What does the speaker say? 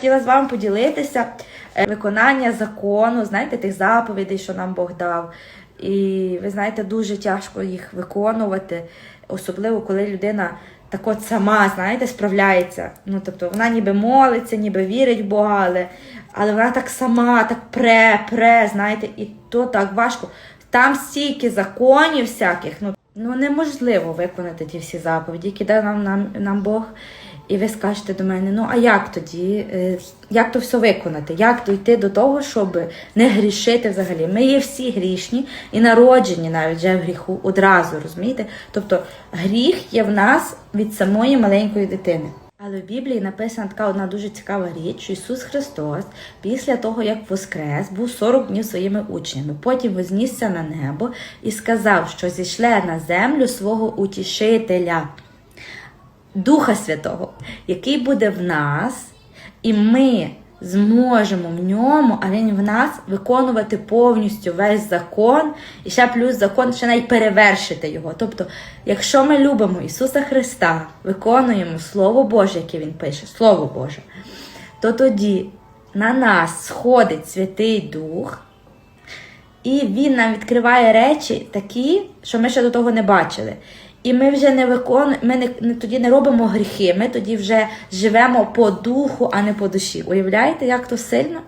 Хотіла з вами поділитися е, виконання закону, знаєте, тих заповідей, що нам Бог дав. І ви знаєте, дуже тяжко їх виконувати, особливо коли людина так от сама, знаєте, справляється. Ну, тобто вона ніби молиться, ніби вірить в Бога, але, але вона так сама, так пре, пре, знаєте, і то так важко. Там стільки законів всяких, ну, ну неможливо виконати ті всі заповіді, які дав нам, нам, нам Бог. І ви скажете до мене, ну а як тоді? Е, Як то все виконати? Як дійти до того, щоб не грішити взагалі? Ми є всі грішні і народжені навіть вже в гріху одразу, розумієте? Тобто гріх є в нас від самої маленької дитини. Але в Біблії написана така одна дуже цікава річ, що Ісус Христос після того, як воскрес, був 40 днів своїми учнями. Потім вознісся на небо і сказав, що зійшле на землю свого утішителя. Духа Святого, який буде в нас, і ми зможемо в ньому, а він в нас виконувати повністю весь закон, і ще плюс закон ще навіть перевершити його. Тобто, якщо ми любимо Ісуса Христа, виконуємо Слово Боже, яке Він пише, Слово Боже, то тоді на нас сходить Святий Дух. І він нам відкриває речі такі, що ми ще до того не бачили. І ми вже не виконуємо, ми не, не тоді не робимо гріхи, ми тоді вже живемо по духу, а не по душі. Уявляєте, як то сильно?